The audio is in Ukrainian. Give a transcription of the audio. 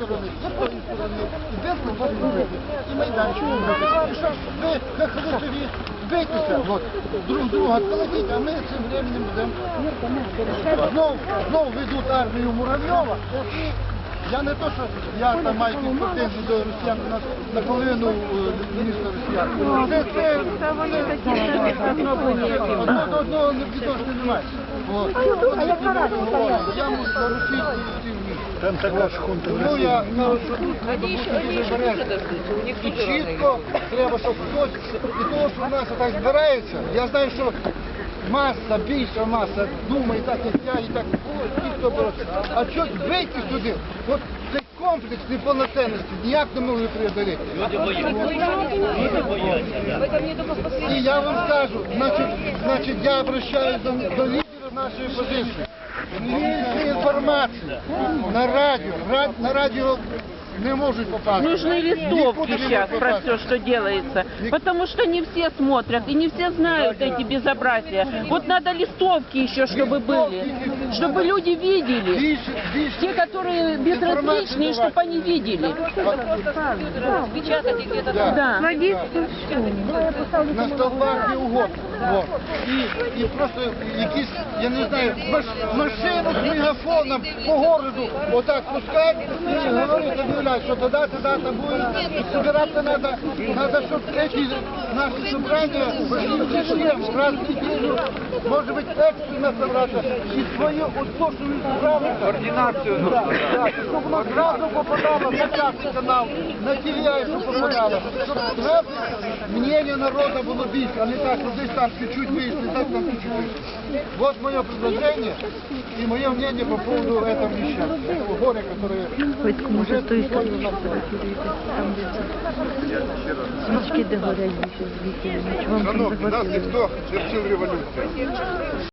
сторони, з тої сторони, і дирку зробити, і майданчик зробити. І щоб ви от, друг друга колотіть, а ми цим временем будемо. Знов, знов ведуть армію Муравйова. Я не то, що я там маю претензії до росіян, у нас наполовину е, міста росіян. Це, це, Та вони такі самі, ніякі. Одного одного не відношення немає. Я можу на вміти. Там така ж хунта. Ну я кажу, що тут треба бути дуже обережним. І чітко треба, щоб хтось, і того, що в нас так збирається, я знаю, що маса, більша маса думає так, як я, і так, ті, хто бороться. А щось вийти сюди, от цей комплекс неповноцінності ніяк не можу преодоліти. І я вам скажу, значить, значить я обращаюсь до, до лідерів нашої позиції. Більше інформації на радіо, Ра- на радіо не можуть попасти. Нужны Нікуди листовки не сейчас можуть про попасти. все, что делается. Потому что не все смотрят и не все знают эти безобразия. Вот надо листовки еще, чтобы были. Чтобы люди видели. Більше, більше Те, которые безразличные, чтобы они видели. Да. Да. на столбах і угодно. Вот. І, і просто якісь, я не знаю, маш, машину з мегафоном по городу отак пускають і говорять, об'являють, що тоді, тоді там буде. І збиратися треба, треба, щоб ці наші зібрання пошли в систему. Раз в неділю, може бути екстрено собрати. І свою, от то, що ви зібрали, координацію. Щоб воно зразу попадало на п'ятий канал, на щоб попадало. Щоб зразу мнение народа было більше, а не так, вот здесь там чуть-чуть выяснили, так там чуть-чуть выяснили. Вот мое предложение и мое мнение по поводу этого несчастья, этого горя, которое уже З тої сторони фотографіруєте, там де свічки де горять більше звідти. Вам там Шановні, нас захватили. ніхто не вчив революцію.